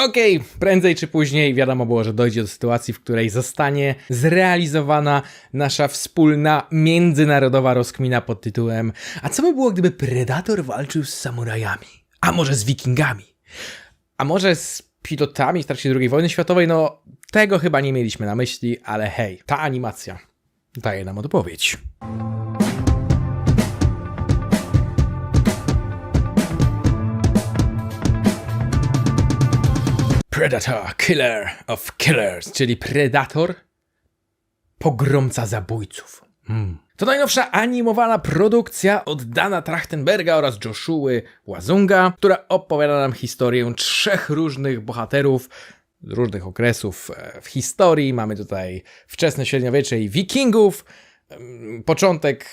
Okej, prędzej czy później wiadomo było, że dojdzie do sytuacji, w której zostanie zrealizowana nasza wspólna międzynarodowa rozkmina pod tytułem A co by było, gdyby Predator walczył z samurajami? A może z wikingami? A może z pilotami w trakcie II wojny światowej? No, tego chyba nie mieliśmy na myśli, ale hej, ta animacja daje nam odpowiedź. Predator, Killer of Killers, czyli Predator, pogromca zabójców. Hmm. To najnowsza animowana produkcja od Dana Trachtenberga oraz Joshua Łazunga, która opowiada nam historię trzech różnych bohaterów z różnych okresów e, w historii. Mamy tutaj wczesne średniowiecze i wikingów, początek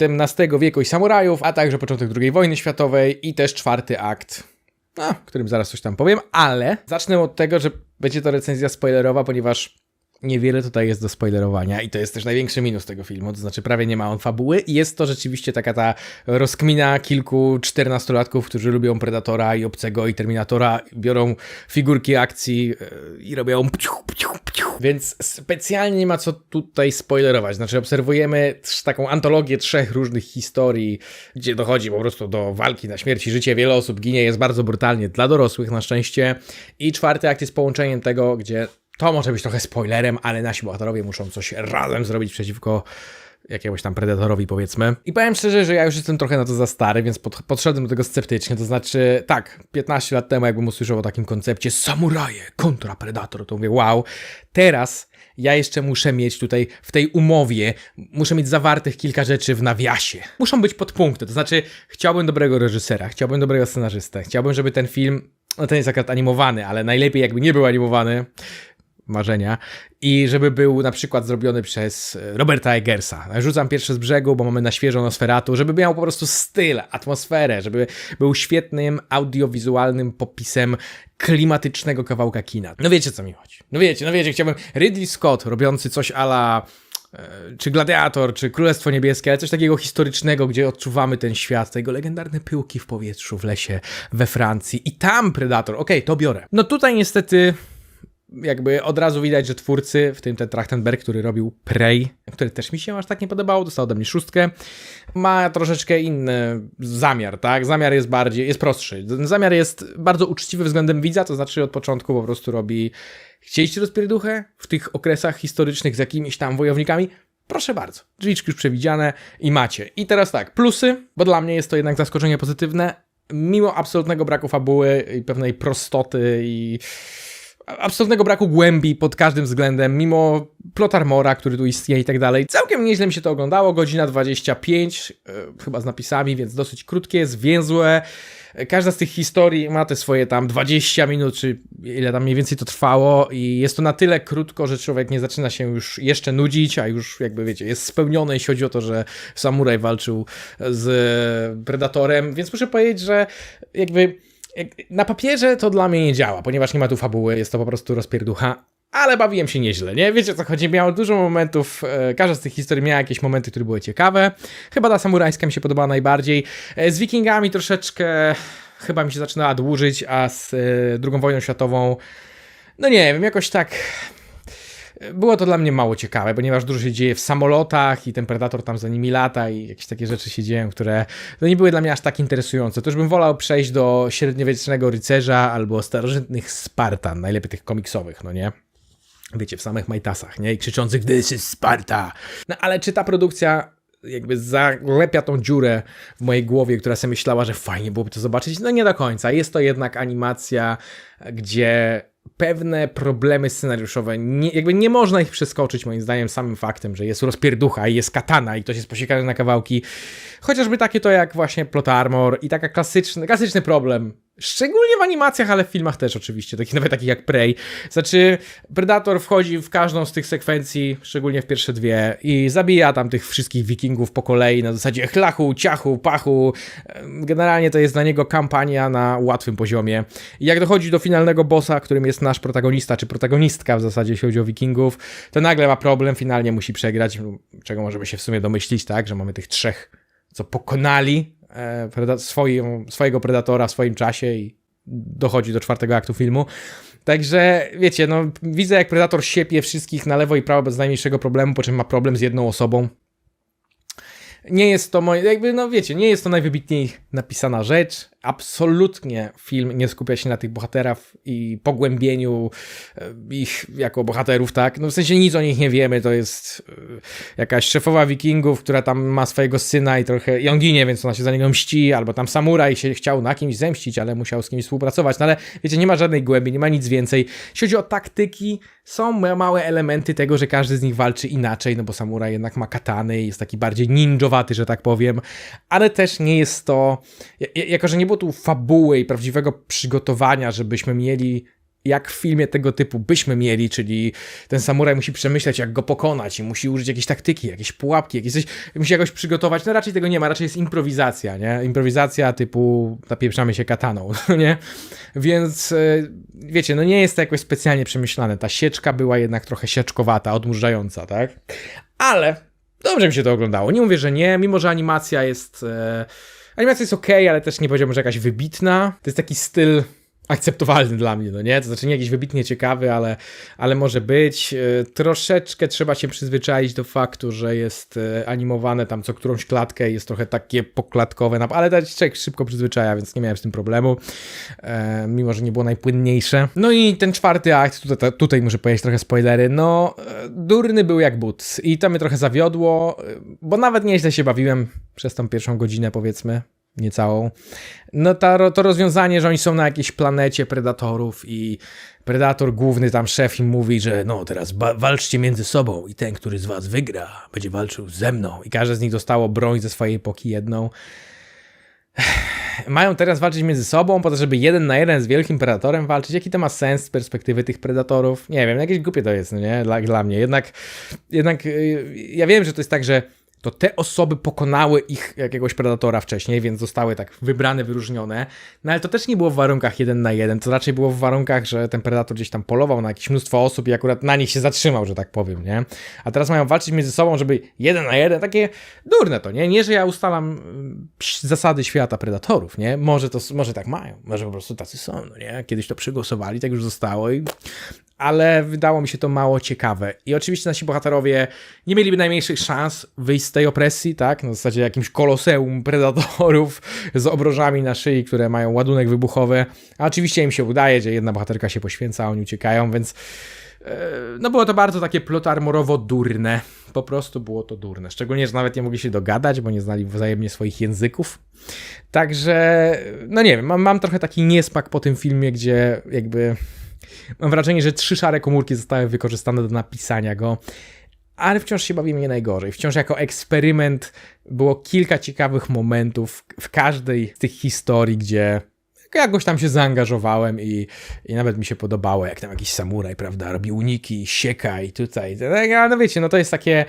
XVII wieku i samurajów, a także początek II wojny światowej i też czwarty akt o którym zaraz coś tam powiem, ale zacznę od tego, że będzie to recenzja spoilerowa, ponieważ niewiele tutaj jest do spoilerowania i to jest też największy minus tego filmu, to znaczy prawie nie ma on fabuły i jest to rzeczywiście taka ta rozkmina kilku czternastolatków, którzy lubią Predatora i Obcego i Terminatora, biorą figurki akcji yy, i robią pciu, pciu, pciu. więc specjalnie nie ma co tutaj spoilerować, znaczy obserwujemy taką antologię trzech różnych historii, gdzie dochodzi po prostu do walki na śmierć i życie, wiele osób ginie, jest bardzo brutalnie dla dorosłych na szczęście. I czwarty akt jest połączeniem tego, gdzie to może być trochę spoilerem, ale nasi bohaterowie muszą coś razem zrobić przeciwko jakiemuś tam predatorowi, powiedzmy. I powiem szczerze, że ja już jestem trochę na to za stary, więc pod, podszedłem do tego sceptycznie. To znaczy, tak, 15 lat temu, jakbym usłyszał o takim koncepcie samuraje kontra predator, to mówię, wow. Teraz ja jeszcze muszę mieć tutaj w tej umowie, muszę mieć zawartych kilka rzeczy w nawiasie. Muszą być podpunkty, to znaczy, chciałbym dobrego reżysera, chciałbym dobrego scenarzystę, chciałbym, żeby ten film, no ten jest akurat animowany, ale najlepiej jakby nie był animowany, marzenia i żeby był na przykład zrobiony przez e, Roberta Eggersa. Rzucam pierwszy z brzegu, bo mamy na świeżo Nosferatu, żeby miał po prostu styl, atmosferę, żeby był świetnym audiowizualnym popisem klimatycznego kawałka kina. No wiecie co mi chodzi. No wiecie, no wiecie, chciałbym Ridley Scott robiący coś ala e, czy Gladiator, czy Królestwo Niebieskie, ale coś takiego historycznego, gdzie odczuwamy ten świat, te jego legendarne pyłki w powietrzu, w lesie, we Francji i tam Predator, okej, to biorę. No tutaj niestety jakby od razu widać, że twórcy, w tym ten Trachtenberg, który robił Prey, który też mi się aż tak nie podobało, dostał ode mnie szóstkę, ma troszeczkę inny zamiar, tak? Zamiar jest bardziej, jest prostszy. Zamiar jest bardzo uczciwy względem widza, to znaczy od początku po prostu robi chcieliście rozpierduchę w tych okresach historycznych z jakimiś tam wojownikami? Proszę bardzo, drzwiczki już przewidziane i macie. I teraz tak, plusy, bo dla mnie jest to jednak zaskoczenie pozytywne, mimo absolutnego braku fabuły i pewnej prostoty i absolutnego braku głębi pod każdym względem, mimo plot armora, który tu istnieje i tak dalej. Całkiem nieźle mi się to oglądało, godzina 25, e, chyba z napisami, więc dosyć krótkie, zwięzłe. E, Każda z tych historii ma te swoje tam 20 minut, czy ile tam mniej więcej to trwało i jest to na tyle krótko, że człowiek nie zaczyna się już jeszcze nudzić, a już jakby wiecie, jest spełnione jeśli chodzi o to, że samuraj walczył z Predatorem, więc muszę powiedzieć, że jakby jak- na papierze to dla mnie nie działa, ponieważ nie ma tu fabuły, jest to po prostu rozpierducha. Ale bawiłem się nieźle, nie? Wiecie co chodzi? Miało dużo momentów, e, każda z tych historii miała jakieś momenty, które były ciekawe. Chyba ta samurajska mi się podobała najbardziej. E, z wikingami troszeczkę chyba mi się zaczynała dłużyć, a z e, drugą wojną światową, no nie wiem, jakoś tak było to dla mnie mało ciekawe, ponieważ dużo się dzieje w samolotach i ten Predator tam za nimi lata i jakieś takie rzeczy się dzieją, które no nie były dla mnie aż tak interesujące. To już bym wolał przejść do średniowiecznego rycerza albo starożytnych Spartan, najlepiej tych komiksowych, no nie? Wiecie, w samych majtasach, nie? I krzyczących This is Sparta! No ale czy ta produkcja jakby zalepia tą dziurę w mojej głowie, która sobie myślała, że fajnie byłoby to zobaczyć? No nie do końca. Jest to jednak animacja, gdzie pewne problemy scenariuszowe, nie, jakby nie można ich przeskoczyć moim zdaniem samym faktem, że jest rozpierducha i jest katana i ktoś jest posiekany na kawałki. Chociażby takie to jak właśnie Plot Armor i taka klasyczny, klasyczny problem. Szczególnie w animacjach, ale w filmach też oczywiście, takich nawet takich jak Prey. Znaczy, Predator wchodzi w każdą z tych sekwencji, szczególnie w pierwsze dwie, i zabija tam tych wszystkich wikingów po kolei na zasadzie chlachu, ciachu, pachu. Generalnie to jest dla niego kampania na łatwym poziomie. I jak dochodzi do finalnego bossa, którym jest nasz protagonista, czy protagonistka w zasadzie, jeśli chodzi o wikingów, to nagle ma problem, finalnie musi przegrać, czego możemy się w sumie domyślić, tak, że mamy tych trzech, co pokonali e, preda- swoją, swojego predatora w swoim czasie i dochodzi do czwartego aktu filmu. Także wiecie, no widzę jak Predator siepie wszystkich na lewo i prawo bez najmniejszego problemu, po czym ma problem z jedną osobą. Nie jest to moje, jakby, no wiecie, nie jest to najwybitniej napisana rzecz. Absolutnie film nie skupia się na tych bohaterach i pogłębieniu e, ich jako bohaterów, tak? No w sensie nic o nich nie wiemy, to jest e, jakaś szefowa wikingów, która tam ma swojego syna i trochę, i ginie, więc ona się za niego mści, albo tam samuraj się chciał na kimś zemścić, ale musiał z kimś współpracować, no ale wiecie, nie ma żadnej głębi, nie ma nic więcej. Jeśli chodzi o taktyki, są małe elementy tego, że każdy z nich walczy inaczej, no bo samuraj jednak ma katany i jest taki bardziej ninjowaty, że tak powiem, ale też nie jest to, jako że nie było tu fabuły i prawdziwego przygotowania, żebyśmy mieli jak w filmie tego typu byśmy mieli, czyli ten samuraj musi przemyśleć, jak go pokonać i musi użyć jakiejś taktyki, jakieś pułapki, jakieś coś, musi jakoś przygotować. No raczej tego nie ma, raczej jest improwizacja, nie? Improwizacja typu napieprzamy się kataną, nie? Więc e, wiecie, no nie jest to jakoś specjalnie przemyślane. Ta sieczka była jednak trochę sieczkowata, odmurzająca, tak? Ale dobrze mi się to oglądało. Nie mówię, że nie, mimo że animacja jest... E, Animacja jest ok, ale też nie powiedziałbym, że jakaś wybitna. To jest taki styl akceptowalny dla mnie, no nie? To znaczy nie jakiś wybitnie ciekawy, ale, ale może być. E, troszeczkę trzeba się przyzwyczaić do faktu, że jest e, animowane tam co którąś klatkę jest trochę takie poklatkowe, ale tak człowiek szybko przyzwyczaja, więc nie miałem z tym problemu, e, mimo że nie było najpłynniejsze. No i ten czwarty akt, tutaj, tutaj muszę powiedzieć trochę spoilery, no durny był jak but i to mnie trochę zawiodło, bo nawet nieźle się bawiłem przez tą pierwszą godzinę powiedzmy, niecałą. No ta, to rozwiązanie, że oni są na jakiejś planecie predatorów i predator główny tam szef im mówi, że no teraz walczcie między sobą i ten, który z was wygra, będzie walczył ze mną. I każde z nich dostało broń ze swojej epoki jedną. Mają teraz walczyć między sobą, po to, żeby jeden na jeden z wielkim predatorem walczyć. Jaki to ma sens z perspektywy tych predatorów? Nie wiem, jakieś głupie to jest, no nie? Dla, dla mnie. Jednak, jednak y, ja wiem, że to jest tak, że to te osoby pokonały ich jakiegoś predatora wcześniej, więc zostały tak wybrane, wyróżnione. No ale to też nie było w warunkach jeden na jeden, to raczej było w warunkach, że ten predator gdzieś tam polował na jakieś mnóstwo osób i akurat na nich się zatrzymał, że tak powiem, nie? A teraz mają walczyć między sobą, żeby jeden na jeden, takie durne to, nie? Nie, że ja ustalam mm, zasady świata predatorów, nie? Może to, może tak mają, może po prostu tacy są, no nie? Kiedyś to przegłosowali, tak już zostało i ale wydało mi się to mało ciekawe. I oczywiście nasi bohaterowie nie mieliby najmniejszych szans wyjść z tej opresji, tak? Na zasadzie jakimś koloseum predatorów z obrożami na szyi, które mają ładunek wybuchowy. A oczywiście im się udaje, że jedna bohaterka się poświęca, a oni uciekają, więc e, no było to bardzo takie plot armorowo durne. Po prostu było to durne. Szczególnie, że nawet nie mogli się dogadać, bo nie znali wzajemnie swoich języków. Także, no nie wiem, mam, mam trochę taki niesmak po tym filmie, gdzie jakby Mam wrażenie, że trzy szare komórki zostały wykorzystane do napisania go, ale wciąż się bawimy nie najgorzej. Wciąż jako eksperyment było kilka ciekawych momentów w każdej z tych historii, gdzie jakoś tam się zaangażowałem i, i nawet mi się podobało, jak tam jakiś samuraj, prawda, robi uniki, sieka i tutaj, ale no wiecie, no to jest takie,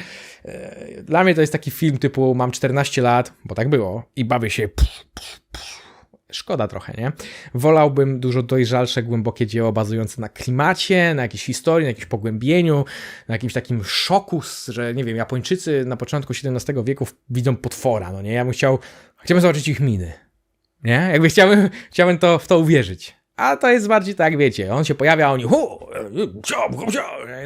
e, dla mnie to jest taki film typu mam 14 lat, bo tak było i bawię się pff, pff, pff, Szkoda trochę, nie? Wolałbym dużo dojrzalsze, głębokie dzieło bazujące na klimacie, na jakiejś historii, na jakimś pogłębieniu, na jakimś takim szoku, że nie wiem, Japończycy na początku XVII wieku widzą potwora, no nie? Ja bym chciał, chciałbym zobaczyć ich miny, nie? Jakby chciałbym, chciałbym to, w to uwierzyć. A to jest bardziej tak, wiecie, on się pojawia, a oni hu,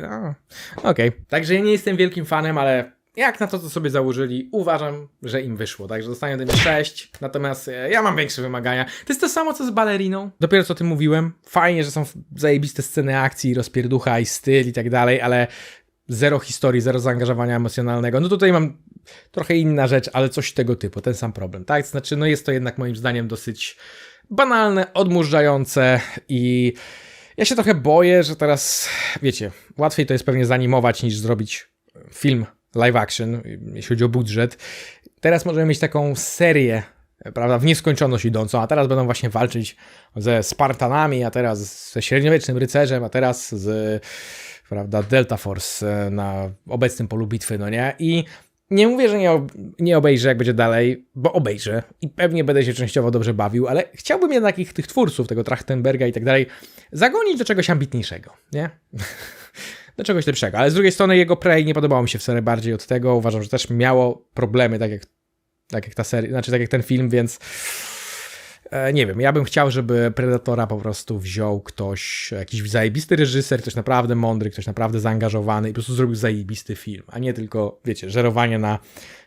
no. Okej, okay. także ja nie jestem wielkim fanem, ale jak na to, co sobie założyli, uważam, że im wyszło. Także dostają ode mnie 6, natomiast e, ja mam większe wymagania. To jest to samo, co z baleriną. Dopiero co o tym mówiłem. Fajnie, że są zajebiste sceny akcji, rozpierducha i styl i tak dalej, ale zero historii, zero zaangażowania emocjonalnego. No tutaj mam trochę inna rzecz, ale coś tego typu, ten sam problem, tak? Znaczy, no jest to jednak moim zdaniem dosyć banalne, odmurzające i ja się trochę boję, że teraz, wiecie, łatwiej to jest pewnie zanimować niż zrobić film live action, jeśli chodzi o budżet. Teraz możemy mieć taką serię, prawda, w nieskończoność idącą, a teraz będą właśnie walczyć ze Spartanami, a teraz ze średniowiecznym rycerzem, a teraz z, prawda, Delta Force e, na obecnym polu bitwy, no nie? I nie mówię, że nie, nie obejrzę, jak będzie dalej, bo obejrzę i pewnie będę się częściowo dobrze bawił, ale chciałbym jednak ich, tych twórców, tego Trachtenberga i tak dalej, zagonić do czegoś ambitniejszego, nie? do czegoś lepszego. Ale z drugiej strony jego Prey nie podobało mi się wcale bardziej od tego. Uważam, że też miało problemy, tak jak, tak jak ta seria, znaczy tak jak ten film, więc E, nie wiem, ja bym chciał, żeby Predatora po prostu wziął ktoś, jakiś zajebisty reżyser, ktoś naprawdę mądry, ktoś naprawdę zaangażowany i po prostu zrobił zajebisty film, a nie tylko, wiecie, żerowanie na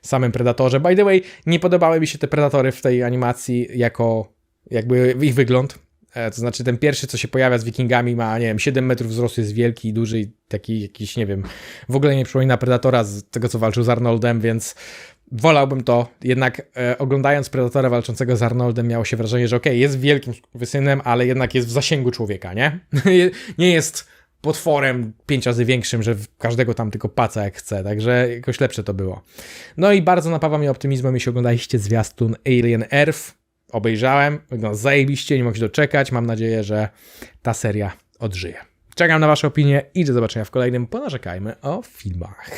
samym Predatorze. By the way, nie podobały mi się te Predatory w tej animacji jako jakby ich wygląd. E, To znaczy ten pierwszy, co się pojawia z wikingami ma, nie wiem, 7 metrów wzrostu, jest wielki duży i taki jakiś, nie wiem, w ogóle nie przypomina Predatora z tego, co walczył z Arnoldem, więc wolałbym to. Jednak e, oglądając Predatora walczącego z Arnoldem miało się wrażenie, że okej, jest wielkim wysynem, ale jednak jest w zasięgu człowieka, nie? nie jest potworem pięć razy większym, że każdego tam tylko paca jak chce, także jakoś lepsze to było. No i bardzo napawa mnie optymizmem, jeśli oglądaliście zwiastun Alien Earth. Obejrzałem, wygląda zajebiście, nie mogę się doczekać. Mam nadzieję, że ta seria odżyje. Czekam na wasze opinie i do zobaczenia w kolejnym Ponarzekajmy o filmach.